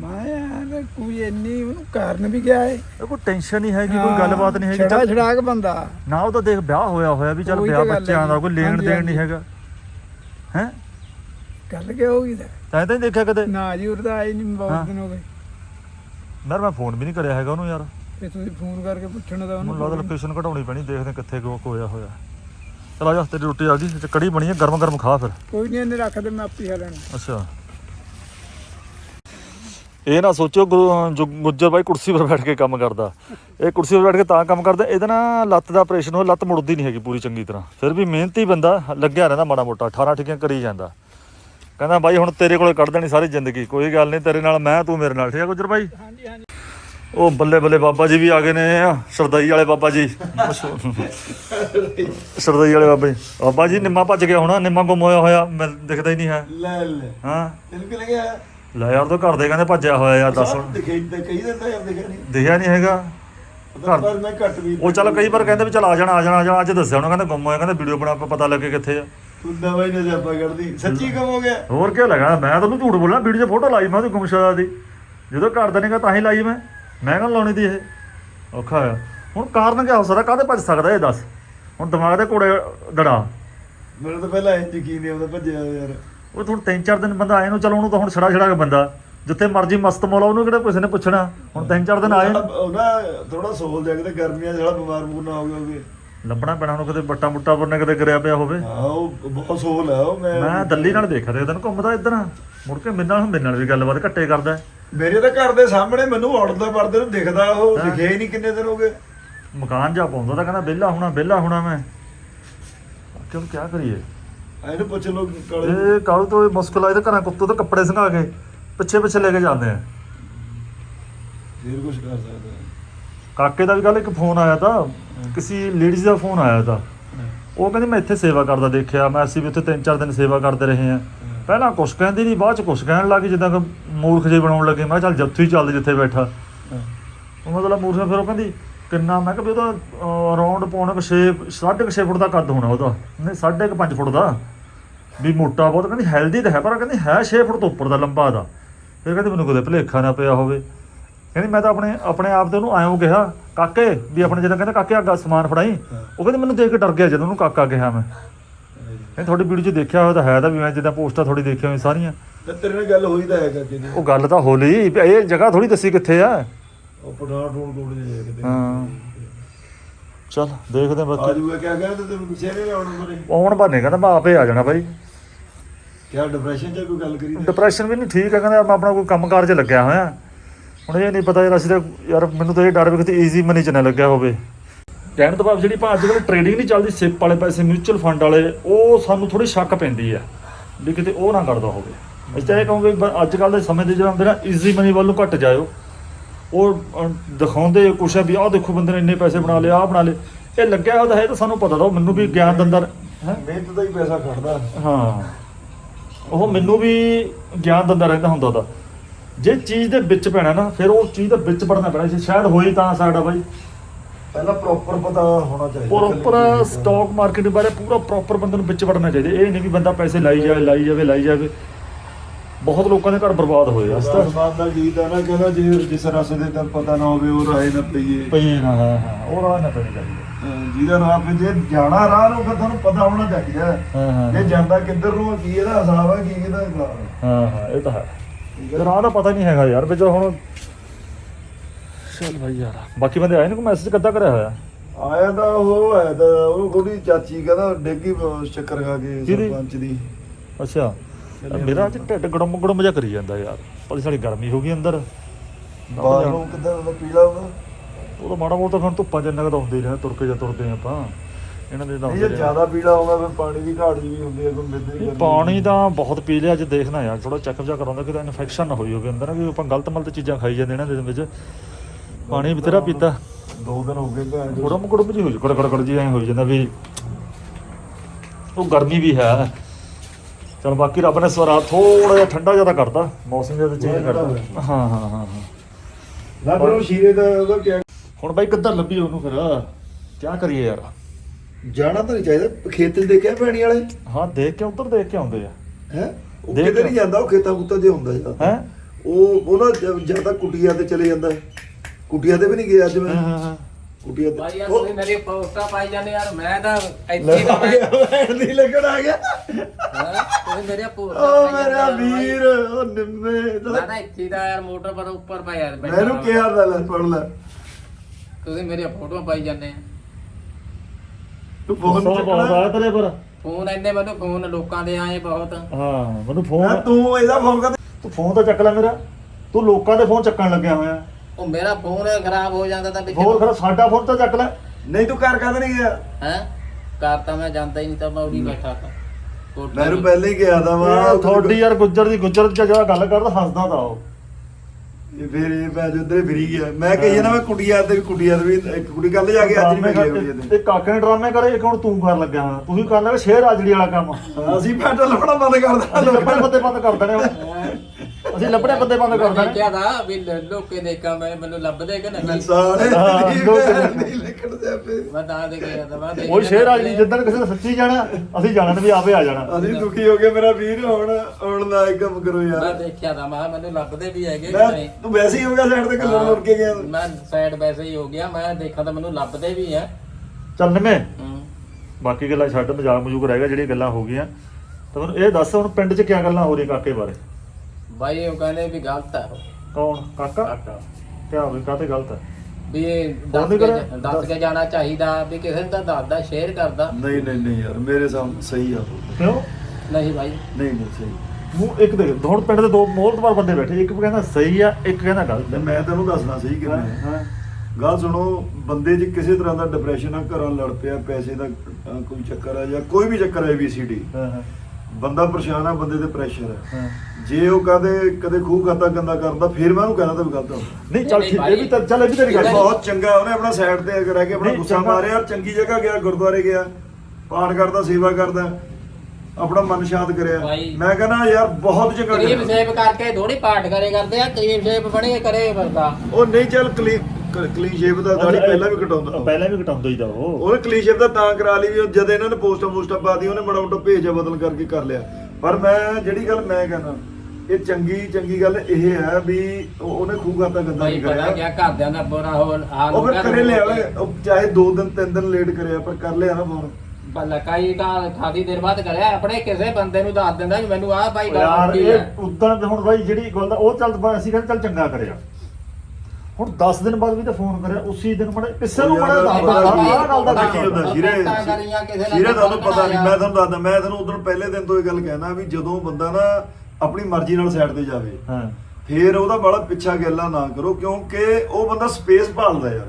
ਮੈਂ ਯਾਰ ਕੋਈ ਇੰਨੀ ਉਹਨੂੰ ਕਾਰਨ ਵੀ ਗਿਆ ਹੈ ਇਹ ਕੋਈ ਟੈਨਸ਼ਨ ਨਹੀਂ ਹੈਗੀ ਕੋਈ ਗੱਲਬਾਤ ਨਹੀਂ ਹੈਗੀ ਛੜਾ ਛੜਾ ਕੇ ਬੰਦਾ। ਨਾ ਉਹ ਤਾਂ ਦੇਖ ਵਿਆਹ ਹੋਇਆ ਹੋਇਆ ਵੀ ਚੱਲ ਉਹੀ ਵਿਆਹ ਗੱਲ ਬੱਚਿਆਂ ਦਾ। ਕੋਈ ਲੈਣ ਹਾਂਜੀ, ਦੇਣ ਨਹੀਂ। ਹੈਗਾ। ਹੈ? ਗੱਲ ਕਿ ਹੋ ਗਈ ਤਾਂ? ਤਾਂ ਤਾਂ ਨਹੀਂ ਦੇਖਿਆ ਕਦੇ? ਨਾ ਜੀ ਉਰਦਾ ਆਈ ਨਹੀਂ ਹਾਂ। ਬਹੁਤ ਦਿਨ ਹੋ ਗਏ। ਯਾਰ ਮੈਂ ਫੋਨ ਵੀ ਨਹੀਂ ਕਰਿਆ ਹੈਗਾ ਉਹਨੂੰ ਯਾਰ। ਤੇ ਤੁਸੀਂ ਫੋਨ ਕਰਕੇ ਪੁੱਛਣਾ ਤਾਂ ਮੈਨੂੰ ਲੱਗਦਾ ਉਹਨੂੰ ਲੋਕੇਸ਼ਨ ਘਟਾਉਣੀ ਪੈਣੀ ਦੇਖਦੇ ਕਿੱਥੇ ਕੋ ਹੋਇਆ ਹੋਇਆ। ਚਲ ਆ ਜਾ ਤੇਰੀ ਰੋਟੀ ਆ ਗਈ ਤੇ ਕੜੀ ਬਣੀ ਹੈ ਗਰਮ ਗਰਮ ਖਾ ਫਿਰ। ਕੋਈ ਨਹੀਂ ਇਹਨੇ ਰੱਖ ਦੇ ਮੈਂ ਆਪੇ ਖਾ ਲੈਣਾ। ਅੱਛਾ। ਇਹ ਨਾ ਸੋਚੋ ਗੁਰੂ- ਜੋ ਗੁੱਜਰ ਬਾਈ ਕੁਰਸੀ 'ਤੇ ਬੈਠ ਕੇ ਕੰਮ ਕਰਦਾ। ਇਹ ਕੁਰਸੀ 'ਤੇ ਬੈਠ ਕੇ ਤਾਂ ਕੰਮ ਕਰਦਾ ਇਹਦਾ ਨਾ ਲੱਤ ਦਾ ਆਪਰੇਸ਼ਨ ਹੋ ਲੱਤ ਮੁੜਦੀ ਨਹੀਂ ਹੈਗੀ ਪੂਰੀ ਚੰਗੀ ਤਰ੍ਹਾਂ। ਫਿਰ ਵੀ ਮਿਹਨਤੀ ਬੰਦਾ ਲੱਗਿਆ ਰਹਿੰਦਾ ਮਾੜਾ ਮੋਟਾ 18 ਠਿਕੀਆਂ ਕਰੀ ਜਾਂਦਾ। ਕਹਿੰਦਾ ਬਾਈ ਹੁਣ ਤੇਰੇ ਕੋਲੇ ਕੱਢ ਦੇਣੀ ਸਾਰੀ ਜ਼ਿੰਦਗੀ ਕੋਈ ਗੱਲ ਨਹੀਂ ਤੇਰੇ ਨਾਲ ਮੈਂ ਤੂੰ ਮੇਰੇ ਨਾਲ ਠੀਕ ਆ ਗੁੱਜਰ ਬਾਈ? ਹਾਂਜੀ ਹਾਂਜੀ। ਉਹ ਬੱਲੇ ਬੱਲੇ ਬਾਬਾ ਜੀ ਵੀ ਆ ਗਏ ਨੇ ਸਰਦਾਈ ਵਾਲੇ ਬਾਬਾ ਜੀ। ਸਰਦਾਈ ਵਾਲੇ ਬਾਬਾ ਜੀ। ਬਾਬਾ ਜੀ ਨਿੰਮਾ ਭੱਜ ਗਿਆ ਹੋਣਾ ਨਿੰਮਾ ਗੁੰਮ ਹੋਇਆ ਹੋਇਆ ਮੈਨੂੰ ਦਿਖਦਾ ਹੀ ਨਹੀਂ ਹੈ। ਲੈ ਲੈ। ਹਾਂ। ਤੈਨੂੰ ਕਿ ਲੱਗਿਆ? ਲੈ ਯਾਰ ਤਾਂ ਘਰ ਦੇ ਕਹਿੰਦੇ ਭੱਜਿਆ ਹੋਇਆ ਯਾਰ ਦੱਸ। ਹੁਣ ਦਿਖਾਈ ਤਾਂ ਕਹੀ ਦਿੰਦਾ ਯਾਰ ਦਿਖਿਆ ਨਹੀਂ ਦਿਖਿਆ ਨਹੀਂ ਹੈਗਾ। ਪਰ ਮੈਂ ਘੱਟ ਵੀ ਉਹ ਚੱਲ ਕਈ ਵਾਰ ਕਹਿੰਦੇ ਵੀ ਚੱਲ ਆ ਜਾਣਾ ਆ ਜਾਣਾ ਆ ਜਾਣਾ ਅੱਜ ਦੱਸਿਆ ਉਹਨਾਂ ਕਹਿੰਦੇ ਗੁੰਮ ਹੋਇਆ ਕਹਿੰਦੇ ਵੀਡੀਓ ਬਣਾ ਪਤਾ ਲੱਗੇ ਕਿੱਥੇ ਆ। ਤੂੰ ਨਵਾਂ ਹੀ ਨਾ ਜਾਪਾ ਕਰਦੀ ਸੱਚੀ ਕਮ ਹੋ ਗਿਆ? ਹੋਰ ਕੀ ਲੱਗਾ ਮੈਂ ਤੁਹਾਨੂੰ ਝੂਠ ਬੋਲਣਾ ਵੀਡੀਓ 'ਚ ਫੋਟੋ ਲਾਈ ਮੈਂ ਉਹਦੀ ਗੁੰਮਸ਼ੁਦਾ ਦੀ। ਜਦੋਂ ਘਰ ਦੇ ਨੇਗਾ ਤਾਂ ਹੀ ਲਾਈ ਮੈਂ। ਮੈਂ ਕਹਿੰਦਾ ਲਾਉਣੀ ਦੀ ਇਹ? ਔਖਾ ਹੋਇਆ। ਹੁਣ ਕਾਰਨ ਕੀ ਹੋ ਸਕਦਾ? ਕਾਹਦੇ ਭੱਜ ਸਕਦਾ ਇਹ ਦੱਸ? ਹੁਣ ਦਿਮਾਗ ਦੇ ਘੋੜੇ ਦੜਾ। ਮੈਨੂੰ ਤਾਂ ਪਹਿਲਾਂ ਇਹ ਯਕੀਨ ਨਹੀਂ ਆਉਂਦਾ ਭੱਜਿਆ ਯਾਰ। ਉਹ ਹੁਣ ਤਿੰਨ ਚਾਰ ਦਿਨ ਬੰਦਾ ਆਏ ਨੂੰ ਚਲੋ ਉਹਨੂੰ ਤਾਂ ਹੁਣ ਛੜਾ ਛੜਾ ਕੇ ਬੰਦਾ। ਜਿੱਥੇ ਮਰਜ਼ੀ ਮਸਤ ਮੌਲਾ ਉਹਨੂੰ ਕਿਹੜਾ ਕਿਸੇ ਨੇ ਪੁੱਛਣਾ? ਹੁਣ ਤਿੰਨ ਚਾਰ ਦਿਨ ਆਏ। ਨੂੰ ਉਹਦਾ ਥੋੜਾ ਸੋਲ ਜਾ ਕੇ ਗਰਮੀਆਂ ਜਿਹੜਾ ਬਿਮਾਰ ਬੂਰ ਨਾ ਹੋ ਗਿਆ ਹੋਵੇ ਲੱਭਣਾ ਪੈਣਾ ਉਹਨੂੰ ਕਿਤੇ ਬੱਟਾ ਬੁੱਟਾ ਪਰ ਨੇ ਕਿਤੇ ਕਰਿਆ ਪਿਆ ਹੋਵੇ। ਹਾਂ ਉਹ ਬਹੁਤ ਸੋਲ ਹੈ ਉਹ ਮੈਂ ਮੈਂ ਦੱਲੀ ਨਾਲ ਦੇਖਿਆ ਤੇ ਦਿਨ ਘੁੰਮਦਾ ਇਧਰ। ਮੁੜ ਕੇ ਮੇਰੇ ਨਾਲ ਮੇਰੇ ਨਾਲ ਵੀ ਗੱਲਬਾਤ ਘੱਟੇ ਕਰਦਾ। ਮੇਰੇ ਤਾਂ ਘਰ ਦੇ ਸਾਹਮਣੇ ਮੈਨੂੰ ਉੜਦਾ ਪਰਦੇ ਨੂੰ ਦਿਖਦਾ ਉਹ ਦਿਖਿਆ ਹੀ ਨਹੀਂ ਕਿੰਨੇ ਦਿਨ ਹੋ ਗਏ। ਮਕਾਨ ਜਾ ਪਾਉਂਦਾ ਤਾਂ ਕਹਿੰਦਾ ਵਿਹਲਾ ਹੋਣਾ ਵਿਹਲਾ ਹੋਣਾ ਮੈਂ। ਕਿਉਂ ਕੀ ਕਰੀਏ? ਇਹਨੂੰ ਪੁੱਛ ਲੋ ਕਾਲੇ ਇਹ ਕਾਹੂ ਤੋਂ ਮੁਸ਼ਕਲ ਆਈ ਤਾਂ ਘਰਾਂ ਕੁੱਤੋਂ ਤਾਂ ਕੱਪੜੇ ਸੰਘਾ ਕੇ ਪਿੱਛੇ ਪਿੱਛੇ ਲੈ ਕੇ ਜਾਂਦੇ ਆ। ਫੇਰ ਕੁਝ ਕਰ ਸਕਦਾ ਕਾਕੇ ਦਾ ਵੀ ਕੱਲ ਇੱਕ ਫੋਨ ਆਇਆ ਤਾਂ ਕਿਸੇ ਲੇਡੀਜ਼ ਦਾ ਫੋਨ ਆਇਆ ਤਾਂ। ਉਹ ਕਹਿੰਦੀ ਮੈਂ ਇੱਥੇ ਸੇਵਾ ਕਰਦਾ ਦੇਖਿਆ ਮੈਂ ਅਸੀਂ ਵੀ ਉੱਥੇ ਤਿੰਨ ਚਾਰ ਦਿਨ ਸੇਵਾ ਕਰਦੇ ਰਹੇ ਆ ਪਹਿਲਾਂ ਕੁਛ ਕਹਿੰਦੀ ਨਹੀਂ ਬਾਅਦ ਚ ਕੁਛ ਕਹਿਣ ਲੱਗੀ ਜਿੱਦਾਂ ਕਿ ਮੂਰਖ ਜਿਹੇ ਬਣਾਉਣ ਲੱਗੇ। ਮੈਂ ਕਿਹਾ ਚੱਲ ਜੱਥੂ ਹੀ ਚੱਲਦੇ ਜਿੱਥੇ ਬੈਠਾ। ਉਹ ਮਤਲਬ ਮੂਰਖ ਫਿਰ ਉਹ ਕਹਿੰਦੀ ਕਿੰਨਾ ਮੈਂ ਕਿਹਾ ਵੀ ਉਹਦਾ ਅਰਾਊਂਡ ਪੌਣਾ ਕੁ 6 6.5 ਫੁੱਟ ਦਾ ਕੱਦ ਹੋਣਾ ਉਹਦਾ। ਨਹੀਂ 5.5 ਫੁੱਟ ਦਾ। ਵੀ ਮੋਟਾ ਬਹੁਤ ਕਹਿੰਦੀ ਹੈਲਦੀ ਤਾਂ ਹੈ ਪਰ ਕਹਿੰਦੀ ਹੈ 6 ਫੁੱਟ ਤੋਂ ਉੱਪਰ ਦਾ ਲੰਬਾ ਦਾ। ਫਿਰ ਕਹਿੰਦੀ ਮੈਨੂੰ ਕਦੇ ਭੁਲੇਖਾ ਨਾ ਪਿਆ ਹੋਵੇ। ਕਹਿੰਦੀ ਮੈਂ ਤਾਂ ਆਪਣੇ ਆਪਣੇ ਆਪ ਤੇ ਉਹਨੂੰ ਆਇਓ ਕਿਹਾ ਕਾਕੇ ਵੀ ਆਪਣੇ ਜਦੋਂ ਕਹਿੰਦਾ ਕਾਕੇ ਅੱਗਾ ਸਮਾਨ ਫੜਾਈ। ਉਹ ਕਹਿੰਦੀ ਮੈਨੂੰ ਦੇਖ ਕੇ ਡਰ ਗਿਆ ਜਦੋਂ ਉਹਨੂੰ ਕਾਕਾ ਕਿਹਾ ਮੈਂ। ਕਹਿੰਦੀ ਤੁਹਾਡੀ ਵੀਡੀਓ 'ਚ ਦੇਖਿਆ ਹੋਇਆ ਤਾਂ ਹੈ ਤਾਂ ਵੀ ਮੈਂ ਜਿੱਦਾਂ ਪੋਸਟਾਂ ਥੋੜੀ ਦੇਖੀਆਂ ਹੋਈਆਂ ਸਾਰੀਆਂ। ਤੇ ਤੇਰੇ ਨਾਲ ਗੱਲ ਹੋਈ ਤਾਂ ਹੈਗਾ ਕਿਨੇ ਉਹ ਗੱਲ ਤਾਂ ਵੀ ਇਹ ਜਗ੍ਹਾ ਥੋੜੀ ਦੱਸੀ ਕਿੱਥੇ ਆ। ਉਹ ਪਠਾਨ ਰੋਡ ਕੋਲ ਜੇ ਜਾ ਹਾਂ। ਚਲ ਦੇਖਦੇ ਹਾਂ ਆ ਬਾਕੀ। ਜੂਗਾ ਕਿਆ ਕਹਿੰਦੇ ਤੈਨੂੰ ਪੁੱਛਿਆ ਨਹੀਂ ਆਉਣ ਬਾਰੇ? ਆਉਣ ਬਾਨੇ ਕਹਿੰਦਾ ਮੈਂ ਆਪੇ ਆ ਜਾਣਾ ਬਾਈ। ਕਿਆ ਡਿਪਰੈਸ਼ਨ 'ਚ ਕੋਈ ਗੱਲ ਕਰੀ? ਡਿਪਰੈਸ਼ਨ ਵੀ ਨਹੀਂ ਠੀਕ ਹੈ ਕਹਿੰਦਾ ਮੈਂ ਆਪਣਾ ਕੋਈ ਕੰਮਕਾਰ 'ਚ ਲੱਗਿਆ ਹੋਇਆ। ਹੁਣ ਇਹ ਨਹੀਂ ਪਤਾ ਯਾਰ ਅਸੀਂ ਤਾਂ ਯਾਰ ਮੈਨੂੰ ਤਾਂ ਇਹ ਡਰ ਵੀ ਕਿਤੇ ਈਜ਼ੀ ਮਨੀ 'ਚ ਨਾ ਲੱਗਿਆ ਹੋਵੇ। ਕਹਿਣ ਤੋਂ ਬਾਅਦ ਜਿਹੜੀ ਆਪਾਂ ਅੱਜ ਕੱਲ੍ਹ ਟ੍ਰੇਡਿੰਗ ਨਹੀਂ ਚੱਲਦੀ ਸਿਪ ਵਾਲੇ ਪੈਸੇ ਮਿਊਚੁਅਲ ਫੰਡ ਵਾਲੇ ਉਹ ਸਾਨੂੰ ਥੋੜੀ ਸ਼ੱਕ ਪੈਂਦੀ ਆ ਵੀ ਕਿਤੇ ਉਹ ਨਾ ਕਰਦਾ ਹੋਵੇ। ਅਸੀਂ ਤਾਂ ਇਹ ਕਹੋਗੇ ਅੱਜ ਕੱਲ੍ਹ ਦੇ ਸਮੇਂ ਦੇ ਜਿਹੜਾ ਹੁੰਦੇ ਨਾ ਈਜ਼ੀ ਮਨੀ ਵੱਲ ਘਟ ਜਾਇਓ। ਉਹ ਦਿਖਾਉਂਦੇ ਕੁਛ ਆ ਵੀ ਆਹ ਦੇਖੋ ਬੰਦੇ ਨੇ ਇੰਨੇ ਪੈਸੇ ਬਣਾ ਲਏ ਆਹ ਬਣਾ ਲਏ। ਇਹ ਲੱਗਿਆ ਤਾਂ ਹੈ ਤਾਂ ਸਾਨੂੰ ਪਤਾ ਤਾਂ ਮੈਨੂੰ ਵੀ ਗਿਆਨ ਦਿੰਦਾ ਹੈ? ਮਿਹਨਤ ਦਾ ਹੀ ਪੈਸਾ ਖੜਦਾ। ਹਾਂ। ਉਹ ਮੈਨੂੰ ਵੀ ਗਿਆਨ ਦਿੰਦਾ ਰਹਿੰਦਾ ਹੁੰਦਾ ਉਹਦਾ ਜੇ ਚੀਜ਼ ਦੇ ਵਿੱਚ ਪੈਣਾ ਨਾ ਫਿਰ ਉਹ ਚੀਜ਼ ਦੇ ਵਿੱਚ ਵੜਨਾ ਪੈਣਾ। ਜੇ ਸ਼ਾਇਦ ਹੋਈ ਤਾਂ ਸਾਡਾ ਬਾਈ। ਪਹਿਲਾਂ ਪ੍ਰੋਪਰ ਪਤਾ ਹੋਣਾ ਚਾਹੀਦਾ ਪ੍ਰੋਪਰ ਸਟਾਕ ਮਾਰਕੀਟ ਬਾਰੇ ਪੂਰਾ ਪ੍ਰੋਪਰ ਬੰਦੇ ਨੂੰ ਵਿੱਚ ਵੜਨਾ ਚਾਹੀਦਾ। ਇਹ ਨਹੀਂ ਵੀ ਬੰਦਾ ਪੈਸੇ ਲਾਈ ਜਾਵੇ ਲਾਈ ਜਾਵੇ ਲਾਈ ਜਾਵੇ। ਬਹੁਤ ਲੋਕਾਂ ਦੇ ਘਰ ਬਰਬਾਦ ਹੋਏ ਆ। ਅਸਤਾਨ ਦਾ ਗੀਤ ਹੈ ਨਾ ਕਹਿੰਦਾ ਜੇ ਜਿਸ ਰਸ ਦੇ ਤਾਂ ਪਤਾ ਨਾ ਹੋਵੇ ਉਹ ਰਾਹੇ ਨਾ ਪਈਏ। ਪਈ ਨਾ ਹਾਂ ਹਾਂ ਉਹ ਰਾਹ ਨਾ ਪੈਣੀ ਚਾਹੀਦੀ। ਅਹ ਜਿਹਦਾ ਰਾਹ ਪੇ ਜੇ ਜਾਣਾ ਰਾਹ ਨੂੰ ਫਿਰ ਤੁਹਾਨੂੰ ਪਤਾ ਹੋਣਾ ਚਾਹੀਦਾ। ਹੈ। ਹਾਂ ਜੇ ਜਾਂਦਾ ਕਿੱਧਰ ਨੂੰ ਆ, ਕੀ ਇਹਦਾ ਹਿਸਾਬ ਹੈ ਕੀ ਇਹਦਾ ਹਿਸਾਬ ਹੈ ਹਾਂ ਹਾਂ ਇਹ ਤਾਂ ਹੈ। ਰਾਹ ਦਾ ਪਤਾ ਨਹੀਂ ਹੈਗਾ ਯਾਰ ਵੀ ਹੁਣ ਚੱਲ ਭਾਈ ਯਾਰ। ਬਾਕੀ ਬੰਦੇ ਆਏ ਨੇ ਕੋਈ ਮੈਸੇਜ ਕਿੱਦਾਂ ਕਰਿਆ ਹੋਇਆ? ਆਇਆ ਤਾਂ ਉਹ ਹੈ ਤਾਂ ਉਹ ਥੋੜੀ ਚਾਚੀ ਕਹਿੰਦਾ ਡੇਗੀ ਚੱਕਰ ਖਾ ਕੇ ਕਿਹਦੀ? ਸਰਪੰਚ ਦੀ। ਅੱਛਾ। ਮੇਰਾ ਅੱਜ ਢਿੱਡ ਗੜਮ ਗੜਮ ਜਿਹਾ ਕਰੀ ਜਾਂਦਾ ਯਾਰ। ਪਤਾ ਸਾਡੀ ਗਰਮੀ ਹੋ ਗਈ ਅੰਦਰ। ਬਾਥਰੂਮ ਕਿੱਦਾਂ ਦਾ ਪੀਲਾ ਹੁੰਦਾ ਉਹ ਤਾਂ ਮਾੜਾ ਮੋਟਾ ਫਿਰ ਧੁੱਪਾਂ ਚ ਇੰਨਾ ਕੁ ਤਾਂ ਹੁੰਦੇ ਹੀ ਰਹਿਣਾ ਤੁਰ ਕੇ ਜਾਂ ਤੁਰਦੇ ਆਪਾਂ। ਇਹਨਾਂ ਦੇ ਤਾਂ ਨਹੀਂ ਹੁੰਦੇ ਜੇ ਰਹੇ। ਜ਼ਿਆਦਾ ਪੀਲਾ ਹੁੰਦਾ ਫਿਰ ਪਾਣੀ ਦੀ ਘਾਟ ਵੀ ਹੁੰਦੀ ਹੈ ਕੋਈ ਮਿੱਦ ਨਹੀਂ, ਪਾਣੀ ਤਾਂ ਬਹੁਤ ਪੀ ਲਿਆ ਅੱਜ ਦੇਖਣਾ ਯਾਰ। ਥੋੜਾ ਚੈੱਕਅਪ ਜਾ ਕਰਾਉਂਦਾ ਕਿ ਤਾਂ ਇਨਫੈਕਸ਼ਨ ਨਾ ਹੋਈ ਹੋਵੇ ਅੰਦਰ ਵੀ ਆਪਾਂ ਗਲਤ ਮਲਤ ਚੀਜ਼ਾਂ ਖਾਈ ਜਾਂਦੇ ਇਹਨਾਂ ਦੇ ਵਿੱਚ। ਪਾਣੀ ਬਥੇਰਾ ਪੀਤਾ। ਦੋ ਦਿਨ ਹੋ ਗਏ ਭੈਣ ਚੋਦ। ਗੜਮ ਗੜਮ ਜੀ ਹੋ ਜਾ ਕੜ ਕੜ ਜੀ ਐ ਹੋ ਜਾਂਦਾ ਵੀ ਉਹ ਗਰਮੀ ਵੀ ਹੈ। ਚਲ ਬਾਕੀ ਰੱਬ ਨੇ ਸਵਰਾ ਥੋੜਾ ਜਿਹਾ ਠੰਡਾ ਜ਼ਿਆਦਾ ਕਰਤਾ। ਮੌਸਮ ਜ਼ਿਆਦਾ ਚੇਂਜ ਕਰਤਾ। ਹਾਂ ਹਾਂ ਹਾਂ ਹਾਂ। ਨਾ ਫਿਰ ਉਹ ਸ਼ੀਰੇ ਦਾ ਉਹਦਾ ਕਿਆ ਹੁਣ ਬਾਈ ਕਿੱਧਰ ਲੱਭੀ ਉਹਨੂੰ ਫਿਰ? ਕੀ ਕਰੀਏ ਯਾਰ? ਜਾਣਾ ਤਾਂ ਨਹੀਂ ਚਾਹੀਦਾ। ਖੇਤ 'ਚ ਦੇਖਿਆ ਭੈਣੀ ਵਾਲੇ? ਹਾਂ ਦੇਖ ਕੇ ਉੱਧਰ ਦੇਖ ਕੇ ਆਉਂਦੇ ਆ। ਹੈ? ਉਹ ਦੇਖ ਕਿਤੇ ਲਿਆ। ਨਹੀਂ ਜਾਂਦਾ ਉਹ ਖੇਤਾਂ ਕੁੱਤਾ ਜੇ ਹੁੰਦਾ ਜਾਂ ਹੈ? ਉਹ ਉਹਨਾਂ ਜਾਂ ਤਾਂ ਕੁਟੀਆਂ ਤੇ ਚਲੇ ਜਾਂਦਾ। ਹੈ। ਕੁਟੀਆਂ ਤੇ ਵੀ ਨਹੀਂ ਗਿਆ ਅੱਜ ਮੈਂ। ਹਾਂ ਹਾਂ ਹਾਂ। ਕੁਟੀਆਂ ਭਾਈ ਤੇ ਯਾਰ ਉਹ ਤੁਸੀਂ ਮੇਰੀ ਪੋਸਟਾਂ ਪਾਈ ਜਾਂਦੇ ਯਾਰ ਮੈਂ ਤਾਂ ਇੱਥੇ ਗਿਆ ਭੈਣ ਦੀ ਲੱਗਣ ਆ ਗਿਆ। ਹੈਂ? ਤੁਸੀਂ ਮੇਰੇ ਪੋਸਟਾਂ ਓ ਪਾਈ ਮੇਰਾ ਯਾਰ ਵੀਰ ਉਹ ਨਿੰਮੇ ਭਾਈ। ਮੈਂ ਤਾਂ ਇੱਥੇ ਦਾ ਯਾਰ ਮੋਟਰ ਪਰ ਉੱਪਰ ਪਾਇਆ ਯਾਰ ਬੈਠਾ ਮੈਨੂੰ ਵਾਂ। ਕਿਹਾ ਦਾ ਲੈ ਪੜ ਲੈ। ਤੁਸੀਂ ਮੇਰੀਆਂ ਫੋਟੋਆਂ ਪਾਈ ਜਾਂਦੇ ਆ। ਤੂੰ ਫੋਨ ਬਹੁਤ ਬਹੁਤ ਚੱਕਣਾ ਆਇਆ ਤੇਰੇ ਪਰ। ਫੋਨ ਇੰਨੇ ਮੈਨੂੰ ਫੋਨ ਲੋਕਾਂ ਦੇ ਆਏ ਬਹੁਤ। ਹਾਂ ਮੈਨੂੰ ਮੈਂ ਫੋਨ ਤੂੰ ਇਹਦਾ ਫੋਨ ਕਰ ਤੂੰ ਫੋਨ ਤਾਂ ਚੱਕ ਲੈ ਮੇਰਾ। ਤੂੰ ਲੋਕਾਂ ਦੇ ਫੋਨ ਚੱਕਣ ਲੱਗਿਆ ਹੋਇਆ। ਉਹ ਮੇਰਾ ਫੋਨ ਖਰਾਬ ਹੋ ਜਾਂਦਾ ਤਾਂ ਵਿੱਚ ਹੋਰ ਫਿਰ ਸਾਡਾ ਫੋਨ ਤਾਂ ਚੱਕ ਲੈ। ਨਹੀਂ ਤੂੰ ਘਰ ਕਦ ਨਹੀਂ ਗਿਆ? ਹੈ? ਘਰ ਤਾਂ ਮੈਂ ਜਾਂਦਾ ਹੀ ਨਹੀਂ ਤਾਂ ਮੈਂ ਉਡੀ ਬੈਠਾ ਤਾਂ। ਕੋਠੇ ਮੈਨੂੰ ਤੇ। ਪਹਿਲਾਂ ਹੀ ਕਿਹਾ ਦਾ ਵਾ। ਇਹ ਤੁਹਾਡੀ ਯਾਰ ਗੁੱਜਰ ਦੀ ਗੁੱਜਰ ਚ ਜਿਹੜਾ ਗੱਲ ਕਰਦਾ ਹੱਸਦਾ ਤਾਂ ਉਹ। ਇਹ ਫਿਰ ਇਹ ਮੈਂ ਉਧਰੇ ਫਿਰੀ ਗਿਆ। ਮੈਂ ਕਹੀ ਨਾ ਮੈਂ ਕੁੜੀਆਂ ਤੇ ਵੀ ਕੁੜੀਆਂ ਤੇ ਵੀ ਇੱਕ ਕੁੜੀ ਕੱਲ ਜਾ ਕੇ ਅੱਜ ਨਹੀਂ ਮੈਂ ਗਿਆ ਕੁੜੀਆਂ ਤੇ ਤੇ ਕਾਕੇ ਨੇ ਡਰਾਮੇ ਕਰੇ ਇੱਕ ਹੁਣ ਤੂੰ ਕਰਨ ਲੱਗਿਆ ਹਾਂ। ਤੁਸੀਂ ਕਰ ਲੈ ਸ਼ੇਰ ਆਜੜੀ ਵਾਲਾ ਕੰਮ। ਅਸੀਂ ਪੈਟਾ ਲੱਭਣਾ ਬੰਦ ਕਰਦਾ ਅਸੀਂ ਲੱਭਣੇ ਬੰਦੇ ਬੰਦ ਕਰ ਦੇਣੇ ਹੁਣ। ਅਸੀਂ ਲੱਭਣੇ ਬੰਦੇ ਬੰਦ ਕਰ ਮੈਂ ਦੇਖਿਆ ਦਾ ਵੀ ਲ- ਲੋਕੇ ਦੇਖਾਂ ਮੈਂ ਮੈਨੂੰ ਲੱਭਦੇ ਕਿ ਨਹੀਂ? ਸਾਰੇ ਹਾਂ, ਨਹੀਂ ਲੋਕ ਨਹੀਂ ਲਿਖਣ ਦੇ ਆਪੇ। ਮੈਂ ਤਾਂ ਦੇਖਿਆ ਤਾਂ ਮੈਂ ਉਹ ਸ਼ੇਰ ਆਜੜੀ ਜਿੱਦਣ ਕਿਸੇ ਨੇ ਸੱਚੀ ਜਾਣਾ ਅਸੀਂ ਜਾਣਨ ਵੀ ਆਪੇ ਆ ਜਾਣਾ। ਅਸੀਂ ਦੁਖੀ ਹੋ ਗਏ ਮੇਰਾ ਵੀਰ ਹੁਣ ਹੁਣ ਨਾ ਇੱਕ ਕੰਮ ਕਰੋ ਮੈਂ ਯਾਰ ਦੇਖਿਆ ਤਾਂ ਮੈਂ ਕਿਹਾ ਮੈਨੂੰ ਲੱਭਦੇ ਵੀ ਹੈਗੇ ਕਿ ਮੈਂ ਨਹੀਂ? ਤੂੰ ਵੈਸੇ ਹੀ ਹੋ ਗਿਆ ਸਾਈਡ ਤੇ ਕੱਲਰ ਮੁੜ ਕੇ ਗਿਆ। ਮੈਂ ਸਾਈਡ ਵੈਸੇ ਹੀ ਹੋ ਗਿਆ ਮੈਂ ਦੇਖਾ ਤਾਂ ਮੈਨੂੰ ਲੱਭਦੇ ਵੀ ਆ। ਚੱਲ ਨਿੰਮੇ ਹੂੰ। ਬਾਕੀ ਗੱਲਾਂ ਛੱਡ ਮਜ਼ਾਕ ਮਜੂਕ ਰਹਿ ਗਿਆ ਜਿਹੜੀਆਂ ਗੱਲਾਂ ਹੋ ਗਈਆਂ। ਤਾਂ ਮੈਨੂੰ ਇਹ ਦੱਸ ਹੁਣ ਪਿੰਡ 'ਚ ਕੀ ਗੱਲਾਂ ਹੋ ਰਹੀਆਂ ਕਾਕੇ ਬਾਰੇ? ਬਾਈ ਉਹ ਕਹਿੰਦੇ ਵੀ ਗਲਤ ਹੈ ਉਹ। ਕੌਣ? ਕਾਕਾ? ਕਾਕਾ। ਕਿਆ ਵੀ ਕਾਤੇ ਗਲਤ ਹੈ ਵੀ ਇਹ ਦੱਸ ਕੇ ਕਰਿਆ? ਦੱਸ ਕੇ ਜਾਣਾ ਚਾਹੀਦਾ ਵੀ ਕਿਸੇ ਨੂੰ ਤਾਂ ਦੱਸਦਾ ਸ਼ੇਅਰ ਕਰਦਾ। ਨਹੀਂ ਨਹੀਂ ਨਹੀਂ ਯਾਰ ਮੇਰੇ ਸਾਹਮਣੇ ਸਹੀ ਆ ਉਹ। ਕਿਉਂ? ਨਹੀਂ ਬਾਈ। ਨਹੀਂ ਨਹੀਂ ਸਹੀ। ਮੂੰਹ ਇੱਕ ਦੇ ਹੁਣ ਪਿੰਡ ਦੇ ਦੋ ਮੋਹਲਤਵਾਰ ਬੰਦੇ ਬੈਠੇ ਇੱਕ ਕਹਿੰਦਾ ਸਹੀ ਆ ਇੱਕ ਕਹਿੰਦਾ ਗਲਤ ਤੇ ਹੈ ਮੈਂ ਤੈਨੂੰ ਦੱਸਣਾ ਸਹੀ ਕਿਵੇਂ ਹੈ। ਹਾਂ। ਗੱਲ ਸੁਣੋ ਬੰਦੇ 'ਚ ਕਿਸੇ ਤਰ੍ਹਾਂ ਦਾ ਡਿਪਰੈਸ਼ਨ ਆ ਘਰਾਂ ਲੜ ਪਿਆ ਪੈਸੇ ਦਾ ਕੋਈ ਚੱਕਰ ਆ ਜਾਂ ਕੋਈ ਵੀ ਚੱਕਰ ਹੈ ABCD ਹਾਂ ਹਾਂ। ਬੰਦਾ ਪਰੇਸ਼ਾਨ ਆ ਬੰਦੇ ਤੇ ਪ੍ਰੈਸ਼ਰ ਹੈ ਹਾਂ ਜੇ ਉਹ ਕਦੇ ਕਦੇ ਖੂਹ ਖਾਤਾ ਗੰਦਾ ਕਰਦਾ ਫਿਰ ਮੈਂ ਉਹਨੂੰ ਕਹਿੰਦਾ ਤਾਂ ਗਲਤ ਆ ਨਹੀਂ ਚੱਲ ਠੀਕ। ਇਹ ਵੀ ਤਾਂ ਚੱਲ ਇਹ ਵੀ ਤੇਰੀ ਗੱਲ ਬਹੁਤ ਚੰਗਾ ਉਹਨੇ ਆਪਣਾ ਸਾਈਡ ਤੇ ਰਹਿ ਕੇ ਆਪਣਾ ਗੁੱਸਾ। ਮਾਰਿਆ ਔਰ ਚੰਗੀ ਜਗ੍ਹਾ ਗਿਆ ਗੁਰਦੁਆਰੇ ਗਿਆ ਪਾਠ ਕਰਦਾ ਸੇਵਾ ਕਰਦਾ ਆਪਣਾ ਮਨ ਸ਼ਾਂਤ ਕਰਿਆ। ਮੈਂ ਕਹਿੰਦਾ ਯਾਰ ਬਹੁਤ ਚੰਗਾ ਕਰੀਬ। ਸ਼ੇਪ ਕਰਕੇ ਥੋੜੀ ਪਾਠ ਕਰੇ ਕਰਦੇ ਆ ਕਰੀਬ ਸ਼ੇਪ ਬਣੇ ਕਰੇ ਵਰਦਾ ਉਹ ਨਹੀਂ ਚੱਲ ਕਲੀ ਕਲੀਨ ਸ਼ੇਪ ਦਾ ਦਾੜੀ ਪਹਿਲਾਂ ਵੀ ਕਟਾਉਂਦਾ। ਪਹਿਲਾਂ ਵੀ ਘਟਾਉਂਦਾ ਹੀ ਦਾ ਉਹ। ਉਹਨੇ ਕਲੀਨ ਸ਼ੇਪ ਦਾ ਤਾਂ ਕਰਾ ਲਈ ਵੀ ਉਹ ਜਦ ਇਹਨਾਂ ਨੇ ਪੋਸਟਾਂ ਪੋਸਟਾਂ ਪਾਦੀ ਉਹਨੇ ਬੜਾ ਮੋਟਾ ਭੇਜਾ ਬਦਲ ਕਰਕੇ ਕਰ ਲਿਆ। ਪਰ ਮੈਂ ਜਿਹੜੀ ਗੱਲ ਮੈਂ ਕਹਿੰਦਾ ਇਹ ਚੰਗੀ ਚੰਗੀ ਗੱਲ ਇਹ ਹੈ ਵੀ ਉਹ- ਉਹਨੇ ਖੂਹ ਖਾਤਾ ਗੰਦਾ ਬਾਈ ਨਹੀਂ ਪਤਾ ਕਰਿਆ ਕਿਆ ਘਰਦਿਆਂ ਦਾ ਬੁਰਾ ਹਾਲ ਹਾਲ ਉਹ ਫਿਰ ਕਰੇ ਲਿਆ ਓਏ, ਉਹ ਚਾਹੇ 2 ਦਿਨ 3 ਦਿਨ ਲੇਟ ਕਰਿਆ ਪਰ ਕਰ ਲਿਆ ਨਾ ਫੋਨ। ਬੱਲਾ ਕਾਈ ਦਾ ਖਾਦੀ ਦੇਰ ਬਾਅਦ ਕਰਿਆ। ਆਪਣੇ ਕਿਸੇ ਬੰਦੇ ਨੂੰ ਦੱਸ ਦਿੰਦਾ ਕਿ ਮੈਨੂੰ ਆਹ ਭਾਈ ਗੱਲ ਯਾਰ ਇਹ ਉਦਾਂ ਤੇ ਹੁਣ ਬਾਈ ਜਿਹੜੀ ਗੱਲ ਦਾ ਉਹ ਚੱਲ ਅਸੀਂ ਕਹਿੰਦੇ ਚੱਲ ਚੰਗਾ ਕਰਿਆ। ਹੁਣ 10 ਦਿਨ ਬਾਅਦ ਵੀ ਤਾਂ ਫੋਨ ਕਰਿਆ ਉਸੇ ਦਿਨ ਮੜੇ ਕਿਸੇ ਨੂੰ ਮੜੇ ਦਾ ਆਹ ਗੱਲ ਦਾ ਕੀ ਹੁੰਦਾ ਸ਼ੀਰੇ ਸ਼ੀਰੇ ਤੁਹਾਨੂੰ ਪਤਾ ਨਹੀਂ। ਮੈਂ ਤੁਹਾਨੂੰ ਦੱਸਦਾ ਮੈਂ ਤੁਹਾਨੂੰ ਉਦੋਂ ਪਹਿਲੇ ਦਿਨ ਤੋਂ ਇਹ ਗੱਲ ਕਹਿਣਾ ਵੀ ਜਦੋਂ ਬੰਦਾ ਨਾ ਆਪਣੀ ਮਰਜ਼ੀ ਨਾਲ ਸਾਈਡ ਤੇ ਜਾਵੇ ਹਾਂ। ਫੇਰ ਉਹਦਾ ਬੜਾ ਪਿੱਛਾ ਗੱਲਾਂ ਨਾ ਕਰੋ ਕਿਉਂਕਿ ਉਹ ਬੰਦਾ ਸਪੇਸ ਭਾਲਦਾ ਯਾਰ।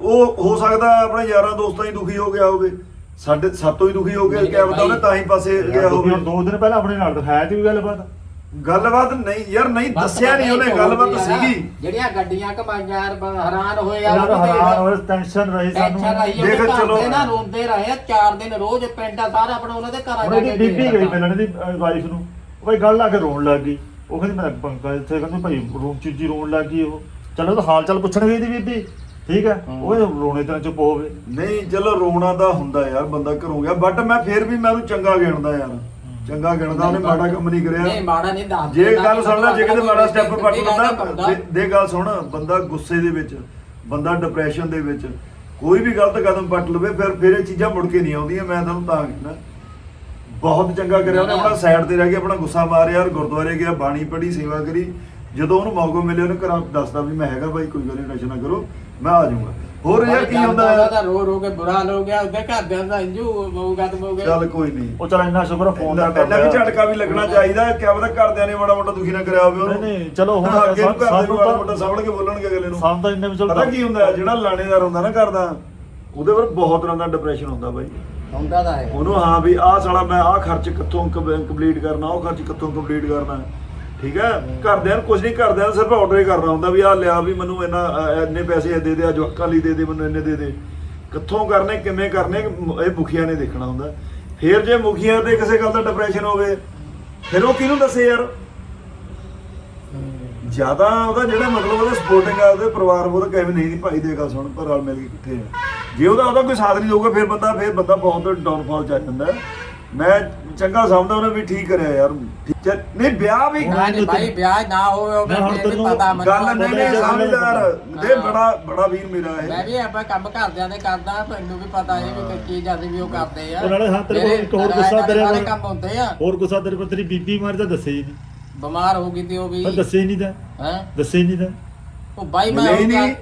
ਉਹ ਹੋ ਸਕਦਾ ਆਪਣੇ ਯਾਰਾਂ ਦੋਸਤਾਂ ਹੀ ਦੁਖੀ ਹੋ ਗਿਆ ਹੋਵੇ ਸਾਡੇ ਸਾਤੋਂ ਹੀ ਦੁਖੀ ਹੋ ਗਿਆ ਕਿਆ ਪਤਾ ਉਹਨੇ। ਤਾਂ ਹੀ ਪਾਸੇ ਗਿਆ ਹੋਵੇ। ਦੋ ਦਿਨ ਪਹਿਲਾਂ ਆਪਣੇ ਨਾਲ ਦਿਖਾਇਆ ਤੇ ਵੀ ਗੱਲਬਾਤ। ਗੱਲਬਾਤ ਨਹੀਂ ਯਾਰ ਨਹੀਂ ਦੱਸਿਆ ਨਹੀਂ ਉਹਨੇ ਗੱਲਬਾਤ ਸੀਗੀ। ਜਿਹੜੀਆਂ ਗੱਡੀਆਂ ਕਮਾਈਆਂ ਯਾਰ ਬ- ਹੈਰਾਨ ਹੋਏ ਆ ਯਾਰ ਹੈਰਾਨ। ਹੋਏ ਟੈਨਸ਼ਨ ਰਹੀ ਟੈਨਸ਼ਨ ਸਾਨੂੰ। ਆਈ ਉਹਦੇ ਦੇਖ ਘਰ ਚਲੋ। ਦੇ ਨਾ ਰੋਂਦੇ ਰਹੇ ਆ ਚਾਰ ਦਿਨ ਰੋਜ਼ ਪਿੰਡ ਆ ਸਾਰਾ ਆਪਣਾ ਉਹਨਾਂ ਦੇ ਘਰਾਂ ਹੁਣ ਜਾ ਕੇ ਬੀਬੀ। ਗਈ ਮਿਲਣ ਦੀ ਵਾਈਫ ਨੂੰ। ਉਹ ਭਾਈ ਗੱਲ ਲਾ ਕੇ ਰੋਣ ਲੱਗ ਗਈ। ਉਹ ਕਹਿੰਦੀ ਮੈਂ ਪੰਕਾ ਇੱਥੇ ਕਹਿੰਦੀ ਭਾਈ ਰੂਮ ਚ ਜੀ ਰੋਣ ਲੱਗ ਗਈ ਉਹ। ਚਲੋ ਤਾਂ ਹਾਲ ਚਾਲ ਪੁੱਛਣ ਗਈ ਦੀ ਬੀਬੀ। ਠੀਕ ਹੈ? ਉਹ ਰੋਣੇ ਤੇ ਨਾ ਚੁੱਪ ਹੋਵੇ। ਨਹੀਂ ਚਲੋ ਰੋਣਾ ਤਾਂ ਹੁੰਦਾ ਯਾਰ ਬੰਦਾ ਘਰੋਂ ਗਿਆ। ਬਟ ਮੈਂ ਫੇਰ ਵੀ ਮੈਂ ਉਹਨੂੰ ਚੰਗਾ ਗਿਣਦਾ ਯਾਰ। ਚੰਗਾ ਗਿਣਦਾ ਉਹਨੇ ਮਾੜਾ ਕੰਮ ਨਹੀਂ ਨਹੀਂ ਕਰਿਆ ਮਾੜਾ ਨਹੀਂ ਦੱਸ ਜੇ ਦਿੰਦਾ ਗੱਲ ਕਿ ਸੁਣ ਲੈ ਜੇ ਕਿਤੇ ਮਾੜਾ ਸਟੈਪ ਪੱਟ ਲੈਂਦਾ। ਦੇ- ਦੇ ਗੱਲ ਸੁਣ ਬੰਦਾ ਗੁੱਸੇ ਦੇ ਵਿੱਚ ਬੰਦਾ ਡਿਪਰੈਸ਼ਨ ਦੇ ਵਿੱਚ ਕੋਈ ਵੀ ਗਲਤ ਕਦਮ ਪੱਟ ਲਵੇ ਫਿਰ ਫਿਰ ਇਹ ਚੀਜ਼ਾਂ ਮੁੜ ਕੇ ਨਹੀਂ ਆਉਂਦੀਆਂ ਮੈਂ ਤੁਹਾਨੂੰ ਤਾਂ ਕਹਿੰਦਾ। ਬਹੁਤ ਚੰਗਾ ਕਰਿਆ ਉਹਨੇ ਆਪਣਾ ਸਾਈਡ ਤੇ ਰਹਿ ਕੇ ਆਪਣਾ ਗੁੱਸਾ ਮਾਰਿਆ ਔਰ ਗੁਰਦੁਆਰੇ ਗਿਆ ਬਾਣੀ ਪੜ੍ਹੀ ਸੇਵਾ ਕਰੀ। ਜਦੋਂ ਉਹਨੂੰ ਮੌਕਾ ਮਿਲਿਆ ਉਹਨੇ ਘਰਾਂ ਦੱਸਦਾ ਵੀ ਮੈਂ ਹੈਗਾ ਬਾਈ ਕੋਈ ਗੱਲ ਨਹੀਂ ਟੈਨਸ਼ਨ ਨਾ ਕਰੋ ਮੈਂ ਆ ਜਾਊਂਗਾ। ਹੋਰ ਯਾਰ ਕੀ ਹੁੰਦਾ ਉਹਦਾ ਹੈ ਤਾਂ ਰੋ ਰੋ ਕੇ ਬੁਰਾ ਹਾਲ ਹੋ ਗਿਆ ਉਹਦੇ ਘਰਦਿਆਂ ਦਾ ਇੰਜੂ ਹੋਊਗਾ ਤੇ ਹੋਊਗਾ ਚੱਲ ਕੋਈ ਨਹੀਂ। ਉਹ ਚਲ ਇੰਨਾ ਸ਼ੁਕਰ ਫੋਨ ਦਾ ਕਰ ਇੰਨਾ ਵੀ ਲਿਆ। ਝਟਕਾ ਵੀ ਲੱਗਣਾ ਚਾਹੀਦਾ ਕਿਆ ਪਤਾ ਘਰਦਿਆਂ ਨੇ ਮਾੜਾ ਮੋਟਾ ਦੁਖੀ ਨਾ ਕਰਿਆ ਹੋਵੇ ਉਹਨੂੰ। ਨਹੀਂ, ਨਹੀਂ, ਚਲੋ ਹੁਣ ਅੱਗੇ ਨੂੰ ਘਰ ਦੇ ਸਾਨੂੰ ਮਾੜਾ ਤਾਂ- ਮੋਟਾ ਸਾਂਭਲ ਕੇ ਬੋਲਣਗੇ ਅਗਲੇ ਨੂੰ। ਸਾਨੂੰ ਤਾਂ ਇੰਨੇ ਵਿੱਚ ਪਤਾ ਕੀ ਹੁੰਦਾ ਹੈ, ਜਿਹੜਾ ਲਾਣੇਦਾਰ ਹੁੰਦਾ ਨਾ ਘਰ ਦਾ ਉਹਦੇ ਪਰ ਬਹੁਤ ਤਰ੍ਹਾਂ ਦਾ ਡਿਪਰੈਸ਼ਨ ਹੁੰਦਾ ਬਾਈ। ਹੁੰਦਾ ਤਾਂ ਹੈ। ਉਹਨੂੰ ਹਾਂ ਵੀ ਆਹ ਸਾਲਾ ਮੈਂ ਆਹ ਖਰਚ ਕਿੱਥੋਂ ਕੰਪਲੀਟ ਕਰਨਾ ਉਹ ਖਰਚ ਕਿੱਥੋਂ ਕੰਪਲੀਟ ਕਰਨਾ। ਠੀਕ ਹੈ? ਘਰਦਿਆਂ ਨੂੰ ਕੁਝ ਨਹੀਂ, ਘਰਦਿਆਂ ਨੂੰ ਸਿਰਫ ਆਰਡਰ ਹੀ ਕਰਨਾ ਹੁੰਦਾ ਵੀ ਆਹ ਲਿਆ ਵੀ ਮੈਨੂੰ ਇੰਨਾ ਇੰਨੇ ਪੈਸੇ ਦੇ ਦੇ ਆ ਜਵਾਕਾਂ ਲਈ ਦੇ ਦੇ, ਮੈਨੂੰ ਇੰਨੇ ਦੇ ਦੇ। ਕਿੱਥੋਂ ਕਰਨੇ, ਕਿਵੇਂ ਕਰਨੇ, ਇਹ ਮੁਖੀਆਂ ਨੇ ਦੇਖਣਾ ਹੁੰਦਾ। ਫਿਰ ਜੇ ਮੁਖੀਆਂ ਤੇ ਕਿਸੇ ਗੱਲ ਦਾ ਡਿਪਰੈਸ਼ਨ ਹੋਵੇ, ਫਿਰ ਉਹ ਕਿਹਨੂੰ ਦੱਸੇ ਯਾਰ? ਜ਼ਿਆਦਾ ਉਹਦਾ ਜਿਹੜਾ ਮਤਲਬ ਉਹਦਾ ਸਪੋਰਟਿੰਗ ਆ, ਉਹਦੇ ਪਰਿਵਾਰ ਉਹਦਾ ਕਿਵੇਂ ਨਹੀਂ, ਭਾਈ ਦੇ ਗੱਲ ਸੁਣ, ਪਰ ਰਲ ਮਿਲ ਕੇ ਕਿੱਥੇ ਆ। ਜੇ ਉਹਦਾ ਉਹਦਾ ਕੋਈ ਸਾਥ ਨਹੀਂ ਦਊਗਾ, ਫਿਰ ਬੰਦਾ ਫਿਰ ਬੰਦਾ ਬਹੁਤ ਡਾਊਨਫਾਲ ਚ ਆ ਜਾਂਦਾ। ਮੈਂ ਚੰਗਾ ਸਮਝਦਾ ਉਹਨੇ ਵੀ ਠੀਕ ਕਰਿਆ ਯਾਰ। ਠੀਕ ਹੈ। ਨਹੀਂ ਵਿਆਹ ਵੀ ਨਾ ਨਹੀਂ ਭਾਈ ਵਿਆਹ ਨਾ ਹੋਵੇ ਉਹ ਮੈਂ ਹੁਣ ਮੈਨੂੰ ਤੈਨੂੰ ਪਤਾ ਮੈਨੂੰ ਗੱਲ ਨਹੀਂ ਨਹੀਂ ਸਮਝਦਾਰ ਦੇ। ਬੜਾ ਬੜਾ ਵੀਰ ਮੇਰਾ ਮੈਂ ਇਹ ਵੀ ਆਪਾਂ ਕੰਮ ਘਰਦਿਆਂ ਦੇ ਕਰਦਾ ਮੈਨੂੰ ਵੀ ਪਤਾ ਹੈ ਵੀ ਕੀ ਜਦ ਵੀ ਉਹ ਕਰਦੇ ਆ। ਉਹ ਨਾਲੇ ਹਾਂ ਤੇਰੇ ਕੋਲ ਇੱਕ ਹੋਰ ਗੁੱਸਾ ਤੇਰੇ ਨਾਲੇ ਕੋਲ। ਕੰਮ ਹੁੰਦੇ ਆ। ਹੋਰ ਗੁੱਸਾ ਤੇਰੇ ਕੋਲ ਤੇਰੀ ਬੀਬੀ ਮਾਰੀ ਤਾਂ ਦੱਸੇ ਹੀ ਨਹੀਂ। ਬਿਮਾਰ ਹੋ ਗਈ ਤੇ ਉਹ ਵੀ। ਦੱਸੇ ਨਹੀਂ ਤਾਂ। ਹੈ? ਦੱਸੇ ਨਹੀਂ ਤਾਂ। ਉਹ ਬਾਈ ਮੈਂ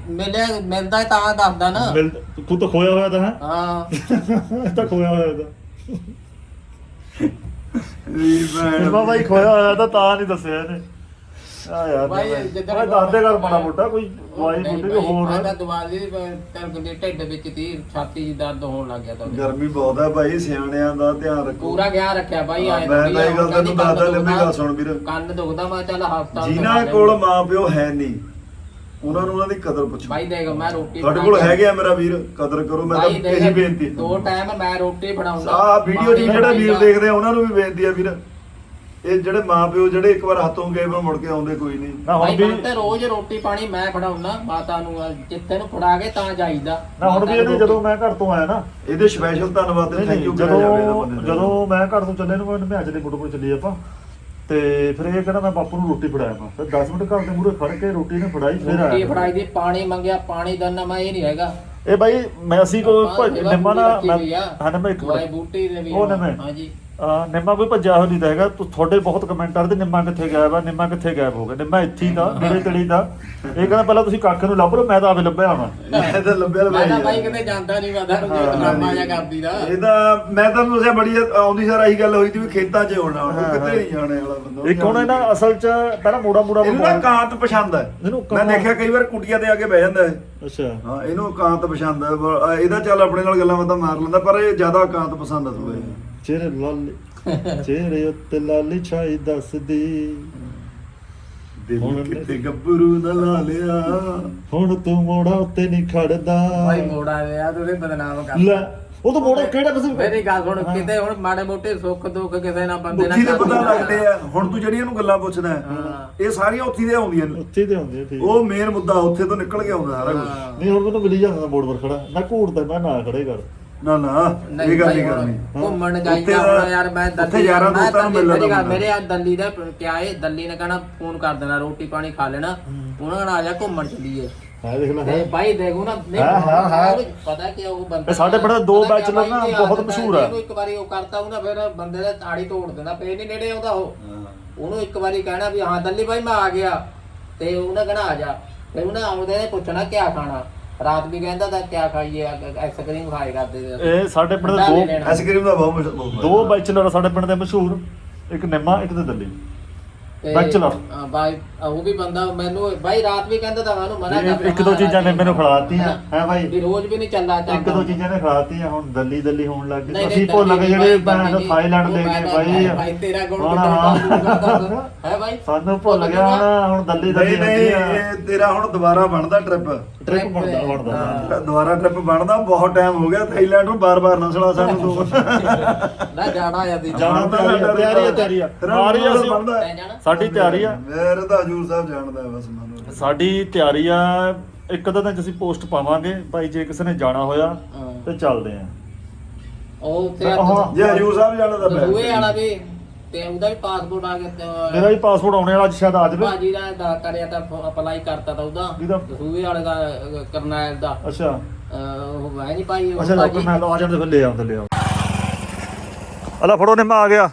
ਮਿਲਿਆ ਮਿਲਦਾ ਤਾਂ ਦੱਸਦਾ ਨਾ। ਮਿਲ ਖੁਦ ਤਾਂ ਖੋਇਆ ਹੋਇਆ ਤਾਂ ਹੈ? ਹਾਂ। ਤਾਂ ਖੋਇਆ ਹੋਇਆ ਤਾਂ। ਵੀ ਬਾ ਬਾਈ ਖੋਇਆ ਹੋਇਆ ਤਾਂ ਤਾਂ ਨਹੀਂ ਦੱਸਿਆ ਇਹਨੇ। ਆ ਯਾਰ ਬਾਈ, ਬਾਈ। ਜਿੱਦਣ ਦੱਸਦੇ ਕਰ ਮਾੜਾ ਮੋਟਾ ਕੋਈ ਦਵਾਈ ਨਹੀਂ ਬੁੱਢੀ ਕੋਈ ਹੋਰ। ਮੈਂ ਤਾਂ ਦਿਵਾਲੀ ਦੀ ਤਰ ਦੇ ਢਿੱਡ ਵਿੱਚ ਤੀ ਛਾਤੀ ਦੀ ਦਰਦ ਹੋਣ ਲੱਗ ਗਿਆ ਤਾਂ। ਗਰਮੀ ਬਹੁਤ ਹੈ ਭਾਈ ਸਿਆਣਿਆਂ ਦਾ ਧਿਆਨ ਰੱਖੋ। ਪੂਰਾ ਗਿਆ ਰੱਖਿਆ ਬਾਈ ਆਏ ਮੈਂ ਤਾਂ ਇਹ ਗੱਲ ਤੈਨੂੰ ਦੱਸਦਾ ਲੰਮੀ ਗੱਲ ਸੁਣ ਵੀਰ। ਕੰਨ ਦੁਖਦਾ ਮੈਂ ਚੱਲ ਹਸਪਤਾਲ ਜਿਨ੍ਹਾਂ ਕੋਲ ਮਾਂ ਪਿਓ ਹੈ ਨਹੀਂ ਉਹਨਾਂ ਨੂੰ ਉਹਨਾਂ ਦੀ ਕਦਰ ਪੁੱਛੋ। ਬਾਈ ਦੇਖ ਮੈਂ ਰੋਟੀ ਤੁਹਾਡੇ ਬਣਾ ਕੋਲ ਕੇ- ਹੈਗੇ ਆ ਮੇਰਾ ਵੀਰ ਕਦਰ ਕਰੋ ਮੈਂ ਤਾਂ ਬਾਈ ਇਹੀ ਬੇਨਤੀ ਦੋ ਟਾਈਮ ਮੈਂ ਰੋਟੀ ਬਣਾਉਂਦਾ। ਆ ਵੀਡੀਓ ਜੀ ਜਿਹੜਾ ਵੀਰ। ਦੇਖਦੇ ਆ ਉਹਨਾਂ ਨੂੰ ਵੀ ਬੇਨਤੀ ਆ ਵੀਰ। ਇਹ ਜਿਹੜੇ ਮਾਂ ਪਿਓ ਜਿਹੜੇ ਇੱਕ ਵਾਰ ਹੱਥੋਂ ਗਏ ਫਿਰ ਮੁੜ ਕੇ ਆਉਂਦੇ ਕੋਈ ਨਹੀਂ। ਨਾ ਹੁਣ ਵੀ ਤੇ ਰੋਜ਼ ਰੋਟੀ ਪਾਣੀ ਮੈਂ ਫੜਾਉਣਾ ਮਾਤਾ ਨੂੰ ਅਹ ਜਿੱਥੇ ਨੂੰ ਫੜਾ ਕੇ ਤਾਂ ਜਾਈਦਾ। ਨਾ ਹੁਣ ਵੀ ਮਾਤਾ ਨੂੰ ਜਦੋਂ ਮੈਂ ਘਰ ਤੋਂ ਆਇਆ ਨਾ ਇਹਦੇ ਸਪੈਸ਼ਲ ਧੰਨਵਾਦ ਤੇ ਨਹੀਂ, ਥੈਂਕ ਨਹੀਂ, ਯੂ ਕਰਿਆ ਜਾਵੇ ਇਹਦਾ ਜਦੋਂ ਬੰਦੇ ਦਾ। ਜਦੋਂ ਮੈਂ ਘਰ ਤੋਂ ਚੱਲੇ ਨੂੰ ਮੈਂ ਅੱਜ ਦੇ ਮੁੱਢ ਕੋਲ ਚੱਲੀ ਆਪਾਂ। ਤੇ ਫਿਰ ਇਹ ਕਹਿੰਦਾ ਮੈਂ ਬਾਪੂ ਨੂੰ ਰੋਟੀ ਫੜਾਇਆ ਮੈਂ ਫਿਰ 10 ਮਿੰਟ ਘਰ ਦੇ ਮੂਹਰੇ ਖੜ ਕੇ ਰੋਟੀ ਨੇ ਫੜਾਈ ਫਿਰ ਰੋਟੀ ਆਇਆ ਫੜਾਈ ਦੀ ਪਾਣੀ ਮੰਗਿਆ ਪਾਣੀ ਦੰਨਾ ਮੈਂ ਇਹ ਨਹੀਂ ਹੈਗਾ। ਇਹ ਬਾਈ ਮੈਂ ਅਸੀਂ ਕੋ ਨਿੰਮਾ ਨਾ ਆ। ਹਾਂ ਨਿੰਮਾ ਇੱਕ ਦਵਾਈ ਮਿੰਟ। ਬੂਟੀ ਦੇ ਵੀ ਉਹ ਨਿੰਮੇ। ਹਾਂਜੀ। ਅਹ ਨਿੰਮਾ ਕੋਈ ਭੱਜਿਆ ਹੋ ਨਹੀਂ ਤਾਂ ਹੈਗਾ। ਤੂੰ ਤੁਹਾਡੇ ਬਹੁਤ ਕਮੈਂਟ ਆਦੇ ਨਿੰਮਾ ਕਿੱਥੇ ਗਾਇਬ ਆ? ਨਿੰਮਾ ਕਿੱਥੇ ਗਾਇਬ ਹੋ ਗਿਆ ਨਿੰਮਾ ਇੱਥੇ ਹੀ ਦਾ ਨੇੜੇ ਤੇੜੀ ਦਾ ਇਹ ਕਹਿੰਦਾ ਪਹਿਲਾਂ ਤੁਸੀਂ ਕੱਖ ਨੂੰ ਲੱਭ ਲਓ ਮੈਂ ਤਾਂ ਆਵੇ ਲੱਭਿਆ ਹੋਣਾ। ਮੈਂ ਤਾਂ ਲੱਭਿਆ ਮੈਂ ਤਾਂ ਬਾਈ ਕਿਤੇ ਜਾਂਦਾ ਨਹੀਂ ਤਾਂ ਹਾਂ, ਡਰਾਮਾ ਜਿਹਾ ਕਰਦੀ ਦਾ। ਇਹਦਾ ਮੈਂ ਤਾਂ ਦੱਸਿਆ ਬੜੀ ਆਉਂਦੀ ਸਾਰ ਇਹੀ ਗੱਲ ਹੋਈ ਸੀ ਵੀ ਖੇਤਾਂ 'ਚ ਹੋਣਾ ਉਹ ਹਾਂ, ਕਿਤੇ। ਨਹੀਂ ਜਾਣੇ ਵਾਲਾ ਬੰਦਾ। ਇੱਕ ਹੁਣ ਇਹਨਾਂ ਅਸਲ 'ਚ ਪਹਿਲਾਂ ਮੋੜਾ ਮੋੜਾ ਇਹਨੂੰ ਨਾ ਕਾਂਤ ਪਸੰਦ ਹੈ। ਇਹਨੂੰ ਮੈਂ ਦੇਖਿਆ ਕਈ ਵਾਰ ਕੁਟੀਆਂ ਤੇ ਆ ਕੇ ਬਹਿ ਜਾਂਦਾ ਹੈ ਅੱਛਾ। ਹਾਂ ਇਹਨੂੰ ਕਾਂਤ ਪਸੰਦ ਹੈ। ਬ- ਅਹ ਇਹਦਾ ਚੱਲ ਆਪਣੇ ਨਾਲ ਗੱਲਾਂ ਬਾਤਾਂ ਮਾਰ ਲੈਂਦਾ ਪਰ ਇਹ ਜ਼ਿਆਦਾ ਕਾਂਤ ਪਸੰਦ ਹੈ ਥੋੜਾ ਜਿਹਾ। ਚਿਹਰੇ ਲਾਲੀ ਚਿਹਰੇ ਉੱਤੇ ਲਾਲੀ ਛਾਈ ਦੱਸਦੀ। ਦਿਲ ਹੁਣ ਕਿਤੇ ਗੱਭਰੂ ਨਾ ਲਾ ਲਿਆ ਹੁਣ ਤੂੰ ਮੋੜਾ ਉੱਤੇ ਨਹੀਂ ਖੜਦਾ। ਬਾਈ ਮੋੜਾ ਲਿਆ ਤੂੰ ਬਦਨਾਮ ਕਰ। ਲੈ ਉਹ ਤਾਂ ਮੋੜਾ ਕਿਹੜਾ ਕਿਸੇ ਮੇਰੀ ਗੱਲ ਸੁਣ ਕਿਤੇ ਹੁਣ ਮਾੜੇ ਮੋਟੇ ਸੁੱਖ ਦੁੱਖ ਕਿਸੇ ਨਾਲ ਬੰਦੇ ਨਾਲ ਦੇ ਕਰ ਪਤਾ। ਲੱਗਦੇ ਆ। ਹੁਣ ਤੂੰ ਜਿਹੜੀਆਂ ਨੂੰ ਗੱਲਾਂ ਪੁੱਛਦਾ। ਇਹ ਸਾਰੀਆਂ ਉੱਥੇ ਦੇ ਆਉਂਦੀਆਂ ਨੇ। ਉੱਥੇ ਦੇ ਹੁੰਦੇ ਆ, ਠੀਕ। ਉਹ ਮੇਨ ਮੁੱਦਾ ਉੱਥੇ ਤੋਂ ਨਿਕਲ ਕੇ ਆਉਂਦਾ ਸਾਰਾ ਕੁਝ। ਨਹੀਂ ਹੁਣ ਮੈਨੂੰ ਮਿਲੀ ਜਾਂਦਾ ਬੋਰਡ ਪਰ ਖੜਾ। ਮੈਂ ਘੂਰਦਾ ਮੈਂ ਨਾ ਖੜੇ ਕਰ ਨਾ ਨਾ ਇਹ ਗੱਲ ਨਹੀਂ ਭਾਈ, ਕਰਨੀ ਘੁੰਮਣ ਜਾਈਦਾ ਹੁਣ ਯਾਰ ਮੈਂ ਉੱਥੇ ਯਾਰਾਂ ਦੋਸਤਾਂ ਨੂੰ ਦੱਲੀ- ਮਿਲਣ ਮੇਰੀ ਆ ਦੱਲੀ ਦਾ ਕਿਆ ਏ ਦੱਲੀ ਨੇ ਕਹਣਾ ਫੋਨ ਕਰ ਦੇਣਾ ਰੋਟੀ ਪਾਣੀ ਖਾ ਲੈਣਾ। ਉਹਨਾਂ ਨਾਲ ਆ ਜਾ ਘੁੰਮਣ ਚੱਲੀਏ। ਹੈ ਦੇਖ ਲੈ ਬਾਈ ਦੇਖੋ ਨਾ ਨਹੀਂ ਹਾਂ, ਹਾਂ, ਹਾਂ। ਪਤਾ ਕਿ ਉਹ ਬੰਦਾ ਸਾਡੇ ਪਿੰਡ ਦੇ bachelor ਨਾ ਬਹੁਤ ਮਸ਼ਹੂਰ ਆ। ਇੱਕ ਵਾਰੀ ਉਹ ਕਰਤਾ ਉਹਨਾਂ ਫਿਰ ਬੰਦੇ ਦਾ ਤਾੜੀ ਤੋੜ ਦਿੰਦਾ ਫੇਰ ਨਹੀਂ ਨੇੜੇ ਆਉਂਦਾ ਉਹ। ਉਹਨੂੰ ਇੱਕ ਵਾਰੀ ਕਹਿਣਾ ਵੀ ਹਾਂ ਦੱਲੀ ਬਾਈ ਮੈਂ ਆ ਗਿਆ। ਤੇ ਉਹਨੇ ਕਹਿਣਾ ਆ ਜਾ। ਫਿਰ ਉਹਨੇ ਆਉਂਦੇ ਨੇ ਪੁੱਛਣਾ ਕਿਆ ਖਾਣਾ? ਰਾਤ ਵੀ ਕਹਿੰਦਾ ਤਾਂ ਕਿਆ ਖਾਈਏ ਆਈਸਕ੍ਰੀਮ ਖਾਏ ਕਰਦੇ ਸੀ ਇਹ ਸਾਡੇ ਪਿੰਡ ਦੇ ਦੋ। ਆਈਸਕ੍ਰੀਮ ਦਾ ਬਹੁਤ ਮਸ਼ਹੂਰ ਬਹੁਤ ਦੋ ਬੈਚਲਰ ਸਾਡੇ ਪਿੰਡ ਦੇ ਮਸ਼ਹੂਰ ਇੱਕ ਨਿੰਮਾ ਇੱਕ ਤੇ ਦੱਲੀ। ਤੇ- Bachelor। ਹਾਂ ਬਾਈ ਉਹ ਵੀ ਬੰਦਾ ਮੈਨੂੰ ਬਾਈ ਰਾਤ ਵੀ ਕਹਿੰਦਾ ਤਾਂ ਮੈਨੂੰ ਮਨਾ ਕਰ ਇੱਕ ਦੋ ਚੀਜ਼ਾਂ ਨੇ ਮੈਨੂੰ ਖਿਲਾਤੀਆਂ ਹੈ ਭਾਈ ਵੀ ਰੋਜ਼ ਵੀ ਨਹੀਂ ਚੱਲਦਾ ਇੱਕ ਦੋ ਚੀਜ਼ਾਂ ਨੇ ਖਿਲਾਤੀਆਂ ਹੁਣ ਦੱਲੀ ਦੱਲੀ ਹੋਣ ਲੱਗ ਗਈ। ਅਸੀਂ ਭੁੱਲ ਗਏ ਜਿਹੜੇ ਬਾਈ, ਥਾਈਲੈਂਡ ਦੇ ਗਏ ਤਾਂ- ਬਾਈ। ਬਾਈ ਤੇਰਾ ਗੁਣ ਹਾਂ। ਕਾਬੂ ਕਰਦਾ ਤੂੰ? ਹੈ ਬਾਈ? ਬਾਈ ਸਾਨੂੰ ਭੁੱਲ ਗਿਆ ਹੁਣ ਦੱਲੀ ਦੱਲੀ ਨਹੀਂ ਨਹੀਂ ਇਹ ਤੇਰਾ ਹੁਣ ਦੁਬਾਰਾ ਬਣਦਾ ਟ੍ਰਿਪ ਟ੍ਰਿਪ ਬਣਦਾ ਬਣਦਾ। ਦੁਬਾਰਾ ਟ੍ਰਿਪ ਬਣਦਾ ਬਹੁਤ ਟਾਈਮ ਹੋ ਗਿਆ ਥਾਈਲੈਂਡ ਨੂੰ ਬਾਰ-ਬਾਰ ਨਾ ਸੁਣਾ ਸਾਨੂੰ ਤੂੰ ਨਾ ਜਾਣਾ ਆ ਦੀ ਜਾਣਾ ਆ, ਤਿਆਰੀ ਆ, ਤਿਆਰੀ ਆ। ਮਾਰੀ ਅਸੀਂ। ਬਣਦਾ। ਤੈਂ ਸਾਡੀ ਤਿਆਰੀ ਆ। ਮੇਰੇ ਤਾਂ ਹਜੂਰ ਸਾਹਿਬ ਜਾਣਦਾ ਬਸ ਮਨ। ਸਾਡੀ ਤਿਆਰੀ ਆ ਇੱਕ 'ਚ ਅਸੀਂ ਪੋਸਟ ਪਾਵਾਂਗੇ ਭਾਈ ਜੇ ਕਿਸੇ ਨੇ ਜਾਣਾ ਹੋਇਆ ਹਾਂ। ਤੇ ਚੱਲਦੇ ਆ। ਉਹ ਉੱਥੇ ਹਾਂ। ਜੇ ਹਜੂਰ ਸਾਹਿਬ ਜਾਣਾ ਤਾਂ ਦਸੂਏ ਵਾਲਾ ਵੀ ਤੇ ਉਹਦਾ ਵੀ ਪਾਸਪੋਰਟ ਆ ਗਿਆ ਤੇ ਮੇਰਾ ਵੀ ਪਾਸਪੋਰਟ ਆਉਣੇ ਵਾਲਾ ਅੱਜ ਸ਼ਾਇਦ ਆ ਜਾਵੇ। ਭਾਜੀ ਦਾ ਦਾ ਕਰਿਆ ਤਾਂ ਅਪਲਾਈ ਕਰਤਾ ਤਾਂ ਉਹਦਾ। ਕਿਹਦਾ? ਦਸੂਏ ਵਾਲੇ ਦਾ ਅਹ, ਕਰਨੈਲ ਦਾ। ਅੱਛਾ। ਅਹ, ਉਹ ਹੈ ਨਹੀਂ ਭਾਈ ਉਹ ਅੱਛਾ ਭਾਜੀ। ਡਾਕਟਰ ਮੈਂ ਆ ਜਾਂਦੇ ਫਿਰ ਲੈ ਆਉਂਦੇ ਲੈ ਆਓ ਅਲਾ ਫੜੋ ਨਿੰਮਾ ਆ ਗਿਆ।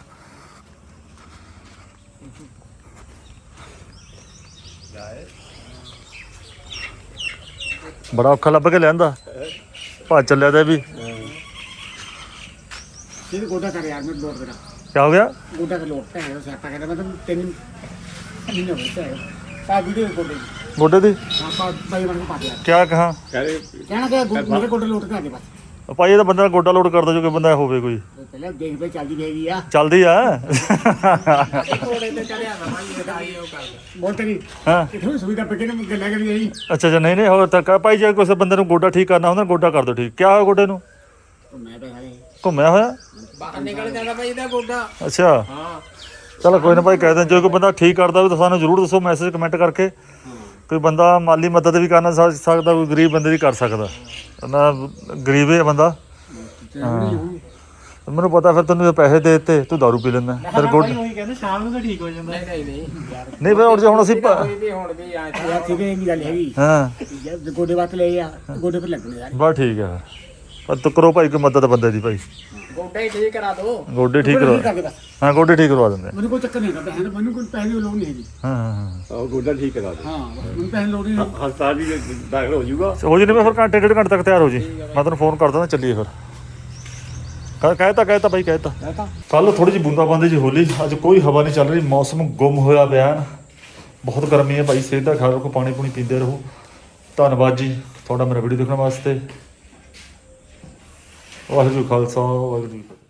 ਬੜਾ ਔਖਾ ਲੱਭ ਕੇ ਲੈਂਦਾ ਭੱਜ ਚੱਲਿਆ ਤੇ ਵੀ। ਇਹ ਗੋਡਾ ਕਰ ਯਾਰ ਮੈਂ ਲੋਟ ਦੇਣਾ ਕੀ ਹੋ ਗਿਆ? ਗੋਡਾ ਕਰ ਲੋਟ ਹੈ ਸਿਆਪਾ ਕਹਿੰਦਾ ਮੈਂ ਤਾਂ ਤਿੰਨ ਮਹੀਨੇ ਹੋ ਗਏ ਪਾ ਵੀਡੀਓ ਗੋਡੇ ਗੋਡੇ ਦੀ? ਆਪਾਂ ਬਾਈ ਕੇ ਪਾ ਦਿਆ। ਕਿਆ ਕਹਾ? ਕਹਿਣਾ ਕਿ ਗੋਡੇ ਲੋਟ ਕਰ ਦੇ ਬਸ। ਭਾਈ ਇਹ ਤਾਂ ਬੰਦਾ ਗੋਡਾ ਲੋਡ ਕਰਦਾ ਜੋ ਕੋਈ ਬੰਦਾ ਹੋਵੇ ਕੋਈ। ਪਹਿਲਾਂ ਦੇਖ ਪਈ ਚੱਲਦੀ ਹੈਗੀ ਆ। ਚੱਲਦੀ ਆ। ਕੋੜੇ ਤੇ ਚੜਿਆ ਨਾ ਭਾਈ ਇਹ ਆਈ ਉਹ ਕਰਦਾ। ਬੋਲ ਤੇਰੀ। ਹਾਂ। ਕਿਥੋਂ ਸੁਵਿਧਾ ਪੱਕੇ ਨੇ ਗੱਲਾਂ ਕਰੀ ਆਈ। ਅੱਛਾ ਅੱਛਾ ਨਹੀਂ ਨਹੀਂ ਹੋਰ ਤਾਂ ਕਹ ਭਾਈ ਜੇ ਕਿਸੇ ਬੰਦੇ ਨੂੰ ਗੋਡਾ ਠੀਕ ਕਰਨਾ ਹੁੰਦਾ ਗੋਡਾ ਕਰ ਦੋ ਠੀਕ। ਕਿਆ ਹੋਇਆ ਗੋਡੇ ਨੂੰ? ਮੈਂ ਤਾਂ ਹਾਲੇ ਘੁੰਮਿਆ ਹੋਇਆ? ਬਾਹਰ ਨਿਕਲ ਜਾਂਦਾ ਭਾਈ ਇਹਦਾ ਗੋਡਾ। ਅੱਛਾ। ਹਾਂ। ਚਲੋ ਕੋਈ ਨਾ ਭਾਈ ਕਹਿ ਦੇ ਜੇ ਕੋਈ ਬੰਦਾ ਠੀਕ ਕਰਦਾ ਵੀ ਤਾਂ ਸਾਨੂੰ ਜ਼ਰੂਰ ਦੱਸੋ ਮੈਸੇਜ ਕਮੈਂਟ ਕਰਕੇ। ਕੋਈ ਬੰਦਾ ਮਾਲੀ ਮਦਦ ਵੀ ਕਰਨਾ ਸਕ- ਸਕਦਾ ਕੋਈ ਗਰੀਬ ਬੰਦੇ ਵੀ ਕਰ ਸਕਦਾ। ਨਾ ਗਰੀਬ ਹੈ ਬੰਦਾ। ਮੈਨੂੰ ਪਤਾ ਫਿਰ ਤੈਨੂੰ ਪੈਸੇ ਦੇ ਦਿੱਤੇ ਤੂੰ ਦਾਰੂ ਪੀ ਲੈਂਦਾ। ਫਿਰ ਗੁੱਡ ਉਹੀ ਕਹਿੰਦੇ ਸ਼ਾਮ ਨੂੰ ਤਾਂ ਠੀਕ ਹੋ ਜਾਂਦਾ। ਨਹੀਂ ਨਹੀਂ ਨਹੀਂ। ਨਹੀਂ ਫਿਰ ਹੁਣ ਜੇ ਹੁਣ ਅਸੀਂ ਪ- ਹੁਣ ਵੀ ਆ ਯਾਰ ਠੀਕ ਹੈ ਇਹ ਵੀ ਗੱਲ ਹੈਗੀ। ਹਾਂ। ਗੋਡੇ ਵੱਤ ਲਏ ਆ ਗੋਡੇ ਪਰ ਲੱਗਣੇ ਯਾਰ ਬਸ ਠੀਕ ਹੈ ਪਰ ਤੂੰ ਕਰੋ ਭਾਈ ਕੋਈ ਮਦਦ ਬੰਦੇ ਦੀ ਭਾਈ। ਗੋਡਾ ਹੀ ਠੀਕ ਕਰਾ ਦੋ। ਗੋਡੇ ਠੀਕ ਕਰਵਾ ਹਾਂ ਗੋਡੇ ਠੀਕ ਕਰਵਾ ਦਿੰਦੇ। ਮੈਨੂੰ ਕੋਈ ਚੱਕਰ ਨਹੀਂ ਹੈਗਾ ਪੈਸੇ ਦਾ ਮੈਨੂੰ ਕੋਈ ਪੈਸੇ ਦੀ ਲੋੜ ਨਹੀਂ ਹੈਗੀ। ਹਾਂ ਹਾਂ ਹਾਂ। ਉਹ ਗੋਡਾ ਠੀਕ ਕਰਾ ਦੇ ਹਾਂ ਮੈਨੂੰ ਪੈਸੇ ਦੀ ਲੋੜ ਨਹੀਂ। ਹਸਪਤਾਲ ਵੀ ਦਾਖਲ ਹੋ ਜਾਊਗਾ। ਹੋ ਜੀ ਨਹੀਂ ਮੈਂ ਫਿਰ ਘੰਟੇ ਡੇਢ ਘੰਟੇ ਤੱਕ ਤਿਆਰ ਹੋ ਜੀ। ਮੈਂ ਤੈਨੂੰ ਫੋਨ ਕਰ ਦਿੰਦਾ ਚੱਲੀਏ ਫਿਰ। ਕਹਿ ਕਹਿਤਾ ਕਹਿਤਾ ਭਾਈ ਕਹਿਤਾ। ਕਹਤਾ। ਕੱਲ ਥੋੜੀ ਜਿਹੀ ਬੂੰਦਾਬਾਂਦੀ ਜੀ ਹੋਲੀ। ਅੱਜ ਕੋਈ ਹਵਾ ਨਹੀਂ ਚੱਲ ਰਹੀ ਮੌਸਮ ਗੁੰਮ ਹੋਇਆ ਪਿਆ ਹੈ ਬਹੁਤ ਗਰਮੀ ਹੈ ਭਾਈ ਸਿਹਤ ਦਾ ਖਿਆਲ ਰੱਖੋ ਪਾਣੀ ਪੂਣੀ ਪੀਂਦੇ ਰਹੋ। ਧੰਨਵਾਦ ਜੀ ਤੁਹਾਡਾ ਮੇਰਾ ਵੀਡੀਓ ਦੇਖਣ ਵਾਸਤੇ। ਵਾਹਿਗੁਰੂ ਖਾਲਸਾ ਵਾਹਿਗੁਰੂ ਜੀ ਕੀ ਫਤਿਹ